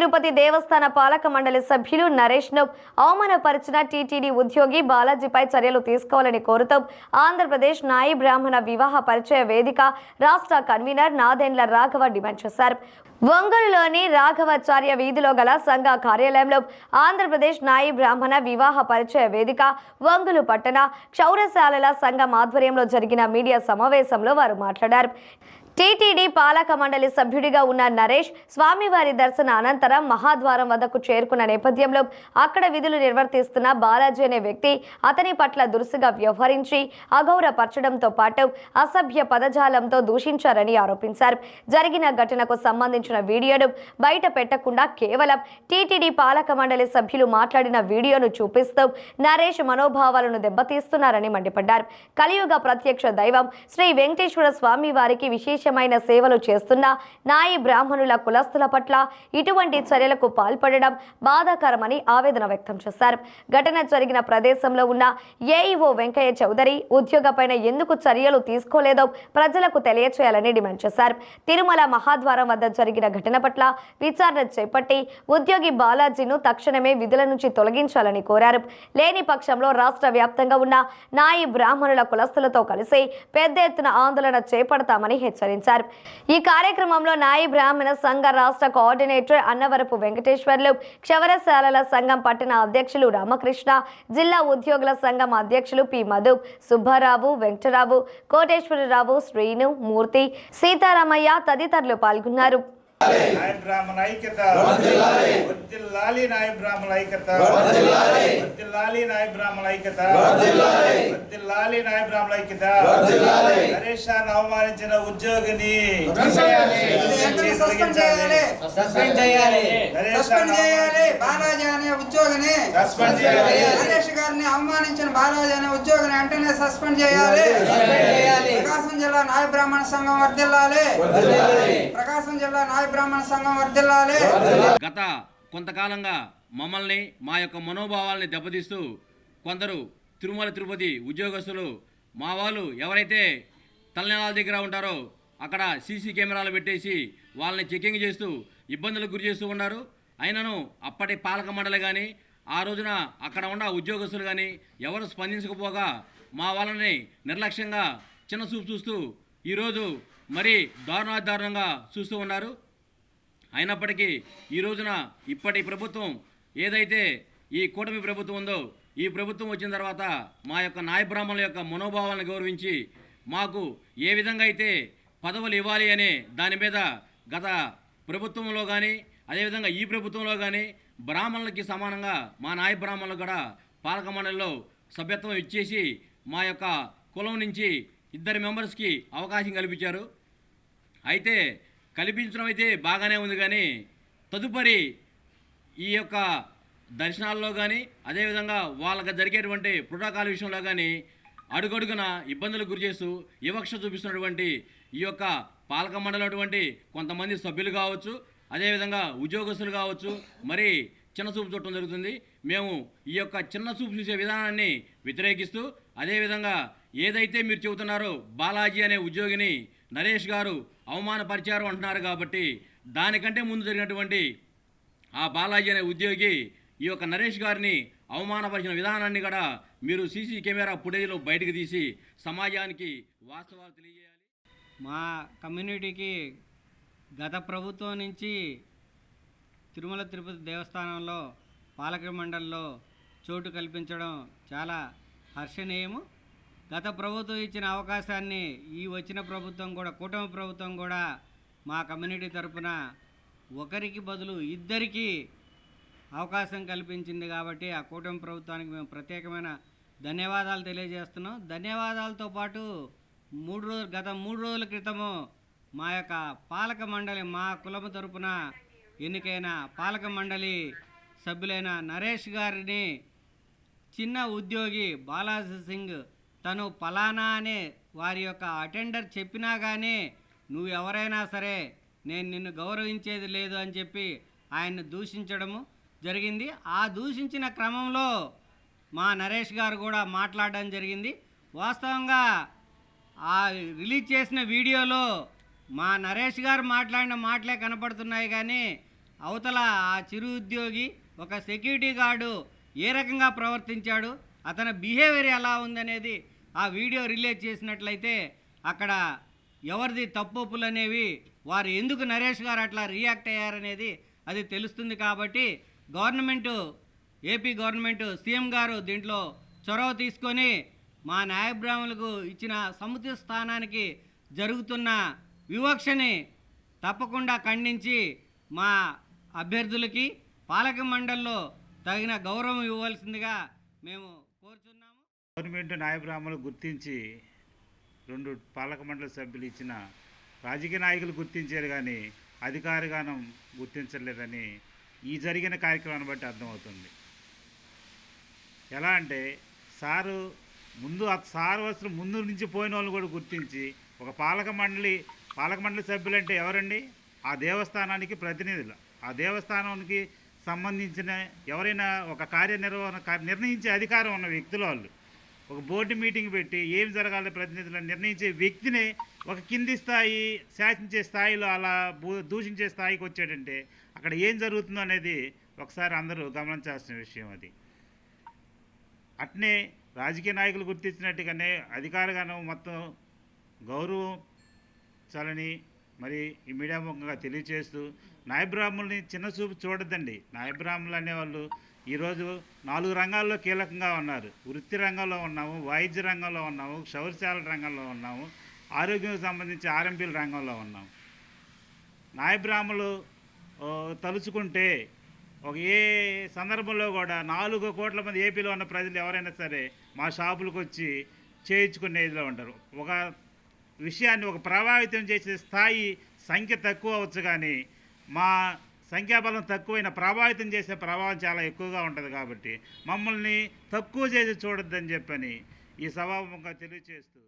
తిరుపతి దేవస్థాన పాలక మండలి సభ్యులు నరేష్ను అవమానపరిచిన టీటీడీ ఉద్యోగి బాలాజీపై చర్యలు తీసుకోవాలని కోరుతూ ఆంధ్రప్రదేశ్ నాయి బ్రాహ్మణ వివాహ పరిచయ వేదిక రాష్ట్ర కన్వీనర్ నాదెండ్ల రాఘవ డిమాండ్ చేశారు. ఒంగోలులోని రాఘవాచార్య వీధిలో గల సంఘ కార్యాలయంలో ఆంధ్రప్రదేశ్ నాయి బ్రాహ్మణ వివాహ పరిచయ వేదిక ఒంగోలు పట్టణ క్షౌరశాలల సంఘం ఆధ్వర్యంలో జరిగిన మీడియా సమావేశంలో వారు మాట్లాడారు. టీటీడీ పాలక మండలి సభ్యుడిగా ఉన్న నరేష్ స్వామివారి దర్శన అనంతరం మహాద్వారం వద్దకు చేరుకున్న నేపథ్యంలో అక్కడ విధులు నిర్వర్తిస్తున్న బాలాజీ అనే వ్యక్తి అతని పట్ల దురుసుగా వ్యవహరించి అగౌరవపరచడంతో పాటు అసభ్య పదజాలంతో దూషించారని ఆరోపించారు. జరిగిన ఘటనకు సంబంధించిన వీడియోను బయట పెట్టకుండా కేవలం టీటీడీ పాలక మండలి సభ్యులు మాట్లాడిన వీడియోను చూపిస్తూ నరేష్ మనోభావాలను దెబ్బతీస్తున్నారని మండిపడ్డారు. కలియుగ ప్రత్యక్ష దైవం శ్రీ వెంకటేశ్వర స్వామి వారికి విశేషమైన సేవలు చేస్తున్న నాయి బ్రాహ్మణుల కులస్తుల పట్ల ఇటువంటి చర్యలకు పాల్పడడం బాధాకరమని ఆవేదన వ్యక్తం చేశారు. ఘటన జరిగిన ప్రదేశంలో ఉన్న ఏఈఓ వెంకయ్య చౌదరి ఉద్యోగపైన ఎందుకు చర్యలు తీసుకోలేదో ప్రజలకు తెలియచేయాలని డిమాండ్ చేశారు. తిరుమల మహాద్వారం వద్ద జరిగిన ఘటన పట్ల విచారణ చేపట్టి ఉద్యోగి బాలాజీను తక్షణమే విధుల నుంచి తొలగించాలని కోరారు. లేని పక్షంలో రాష్ట్ర వ్యాప్తంగా ఉన్న నాయి బ్రాహ్మణుల కులస్తులతో కలిసి పెద్ద ఎత్తున ఆందోళన చేపడతామని హెచ్చరించారు. ఈ కార్యక్రమంలో నాయి బ్రాహ్మణ సంఘ రాష్ట్ర కోఆర్డినేటర్ అన్నవరపు వెంకటేశ్వర్లు క్షవరశాలల సంఘం పట్టణ అధ్యక్షులు రామకృష్ణ జిల్లా ఉద్యోగుల సంఘం అధ్యక్షులు పి మధు సుబ్బారావు వెంకటరావు కోటేశ్వరరావు శ్రీను మూర్తి సీతారామయ్య తదితరులు పాల్గొన్నారు. నాయ బ్రాహ్మణ ఐక్యత. నాయ బ్రాహ్మణ ఐక్యత. వర్ధిల్లాలి. నాయ బ్రాహ్మణ ఐక్యత. నాయ బ్రాహ్మణ ఐక్యత. అవమానించిన ఉద్యోగిని. వెంటనే సస్పెండ్ చేయాలి. సస్పెండ్ చేయాలి. సస్పెండ్ చేయాలి. బాలాజీ అనే ఉద్యోగిని. సస్పెండ్ చేయాలి. నరేష్ గారిని అవమానించిన బాలాజీ అనే ఉద్యోగిని వెంటనే సస్పెండ్ చేయాలి. సస్పెండ్ చేయాలి. ప్రకాశం జిల్లా నాయ బ్రాహ్మణ సంఘం వర్ధిల్లాలి. ప్రకాశం జిల్లా నాయ బ్రాహ్మణ సంఘం వర్ధిల్లాలి. గత కొంతకాలంగా మమ్మల్ని మా యొక్క మనోభావాల్ని దెబ్బతీస్తూ కొందరు తిరుమల తిరుపతి ఉద్యోగస్తులు మా వాళ్ళు ఎవరైతే తలనెలాల దగ్గర ఉంటారో అక్కడ సీసీ కెమెరాలు పెట్టేసి వాళ్ళని చెకింగ్ చేస్తూ ఇబ్బందులకు గురి చేస్తూ ఉన్నారు. అయినను అప్పటి పాలక మండలి కానీ ఆ రోజున అక్కడ ఉన్న ఉద్యోగస్తులు కానీ ఎవరు స్పందించకపోగా మా వాళ్ళని నిర్లక్ష్యంగా చిన్న చూపు చూస్తూ ఈరోజు మరీ దారుణాదారుణంగా చూస్తూ ఉన్నారు. అయినప్పటికీ ఈ రోజున ఇప్పటి ప్రభుత్వం ఏదైతే ఈ కూటమి ప్రభుత్వం ఉందో ఈ ప్రభుత్వం వచ్చిన తర్వాత మా యొక్క నాయ బ్రాహ్మణుల యొక్క మనోభావాలను గౌరవించి మాకు ఏ విధంగా అయితే పదవులు ఇవ్వాలి అనే దాని మీద గత ప్రభుత్వంలో కానీ అదేవిధంగా ఈ ప్రభుత్వంలో కానీ బ్రాహ్మణులకి సమానంగా మా నాయ బ్రాహ్మణులు కూడా పాలక మండలిలో సభ్యత్వం ఇచ్చేసి మా యొక్క కులం నుంచి ఇద్దరు మెంబర్స్కి అవకాశం కల్పించారు. అయితే కల్పించడం అయితే బాగానే ఉంది కానీ తదుపరి ఈ యొక్క దర్శనాల్లో కానీ అదేవిధంగా వాళ్ళకి జరిగేటువంటి ప్రోటోకాల్ విషయంలో కానీ అడుగడుగున ఇబ్బందులకు గురి చేస్తూ వివక్ష చూపిస్తున్నటువంటి ఈ యొక్క పాలక మండలటువంటి కొంతమంది సభ్యులు కావచ్చు అదేవిధంగా ఉద్యోగస్తులు కావచ్చు మరి చిన్న చూపు చూడటం జరుగుతుంది. మేము ఈ యొక్క చిన్న చూపు చూసే విధానాన్ని వ్యతిరేకిస్తూ అదేవిధంగా ఏదైతే మీరు చెబుతున్నారో బాలాజీ అనే ఉద్యోగిని నరేష్ గారు అవమానపరిచారు అంటున్నారు కాబట్టి దానికంటే ముందు జరిగినటువంటి ఆ బాలాజీ అనే ఉద్యోగి ఈ యొక్క నరేష్ గారిని అవమానపరిచిన విధానాన్ని కూడా మీరు సీసీ కెమెరా ఫుటేజ్లో బయటకు తీసి సమాజానికి వాస్తవాలు తెలియజేయాలి. మా కమ్యూనిటీకి గత ప్రభుత్వం నుంచి తిరుమల తిరుపతి దేవస్థానంలో పాలక మండలిలో చోటు కల్పించడం చాలా హర్షణీయము. గత ప్రభుత్వం ఇచ్చిన అవకాశాన్ని ఈ వచ్చిన ప్రభుత్వం కూడా కూటమి ప్రభుత్వం కూడా మా కమ్యూనిటీ తరపున ఒకరికి బదులు ఇద్దరికి అవకాశం కల్పించింది కాబట్టి ఆ కూటమి ప్రభుత్వానికి మేము ప్రత్యేకమైన ధన్యవాదాలు తెలియజేస్తున్నాం. ధన్యవాదాలతో పాటు మూడు రోజు గత మూడు రోజుల క్రితము మా యొక్క పాలక మండలి మా కులము తరపున ఎన్నికైన పాలక మండలి సభ్యులైన నరేష్ గారిని చిన్న ఉద్యోగి బాలాజీ సింగ్ తను పలానా అనే వారి యొక్క అటెండర్ చెప్పినా కానీ నువ్వు ఎవరైనా సరే నేను నిన్ను గౌరవించేది లేదు అని చెప్పి ఆయన్ని దూషించడము జరిగింది. ఆ దూషించిన క్రమంలో మా నరేష్ గారు కూడా మాట్లాడడం జరిగింది. వాస్తవంగా ఆ రిలీజ్ చేసిన వీడియోలో మా నరేష్ గారు మాట్లాడిన మాటలే కనపడుతున్నాయి కానీ అవతల ఆ చిరు ఉద్యోగి ఒక సెక్యూరిటీ గార్డు ఏ రకంగా ప్రవర్తించాడు అతని బిహేవియర్ ఎలా ఉందనేది ఆ వీడియో రిలీజ్ చేసినట్లయితే అక్కడ ఎవరిది తప్పులు అనేవి వారు ఎందుకు నరేష్ గారు అట్లా రియాక్ట్ అయ్యారనేది అది తెలుస్తుంది కాబట్టి గవర్నమెంటు ఏపీ గవర్నమెంట్ సీఎం గారు దీంట్లో చొరవ తీసుకొని మా న్యాయబ్రాహ్మణులకు ఇచ్చిన సముచిత స్థానానికి జరుగుతున్న వివక్షని తప్పకుండా ఖండించి మా అభ్యర్థులకి పాలక మండలిలో తగిన గౌరవం ఇవ్వాల్సిందిగా మేము కోరుచున్నాము. గవర్నమెంట్ నాయబ్రాహ్మణులు గుర్తించి రెండు పాలక మండలి సభ్యులు ఇచ్చిన రాజకీయ నాయకులు గుర్తించారు కానీ అధికారిగానం గుర్తించలేదని ఈ జరిగిన కార్యక్రమాన్ని బట్టి అర్థమవుతుంది. ఎలా అంటే సారు ముందు సారు వస్తున్న ముందు నుంచి పోయిన వాళ్ళు కూడా గుర్తించి ఒక పాలక మండలి పాలక మండలి సభ్యులంటే ఎవరండి? ఆ దేవస్థానానికి ప్రతినిధులు. ఆ దేవస్థానానికి సంబంధించిన ఎవరైనా ఒక కార్యనిర్వహణ నిర్ణయించే అధికారం ఉన్న వ్యక్తులు వాళ్ళు. ఒక బోర్డు మీటింగ్ పెట్టి ఏమి జరగాలి ప్రతినిధులను నిర్ణయించే వ్యక్తిని ఒక కింది స్థాయి శాసించే స్థాయిలో అలా భూ- దూషించే స్థాయికి వచ్చాడంటే అక్కడ ఏం జరుగుతుందో అనేది ఒకసారి అందరూ గమనించాల్సిన విషయం అది. అట్నే రాజకీయ నాయకులు గుర్తించినట్టుగానే అధికారగానం మొత్తం గౌరవం చాలని మరి ఈ మీడియా ముఖంగా తెలియచేస్తూ నాయబ్రాహ్మణుల్ని చిన్న చూపు చూడద్దండి. నాయబ్రాహ్మణులు అనేవాళ్ళు ఈరోజు నాలుగు రంగాల్లో కీలకంగా ఉన్నారు. వృత్తి రంగంలో ఉన్నాము వాయిద్య రంగంలో ఉన్నాము క్షౌరశాల రంగంలో ఉన్నాము ఆరోగ్యం సంబంధించి ఆర్ఎంపీల రంగంలో ఉన్నాము. నాయబ్రాహ్మణులు తలుచుకుంటే ఒక ఏ సందర్భంలో కూడా నాలుగు కోట్ల మంది ఏపీలో ఉన్న ప్రజలు ఎవరైనా సరే మా షాపులకు వచ్చి చేయించుకునేదిలో ఉంటారు. ఒక విషయాన్ని ఒక ప్రభావితం చేసే స్థాయి సంఖ్య తక్కువ అవచ్చు కానీ మా సంఖ్యాబలం తక్కువైన ప్రభావితం చేసే ప్రభావం చాలా ఎక్కువగా ఉంటుంది కాబట్టి మమ్మల్ని తక్కువ చేసి చూడొద్దని చెప్పని ఈ సభాముఖంగా తెలియచేస్తూ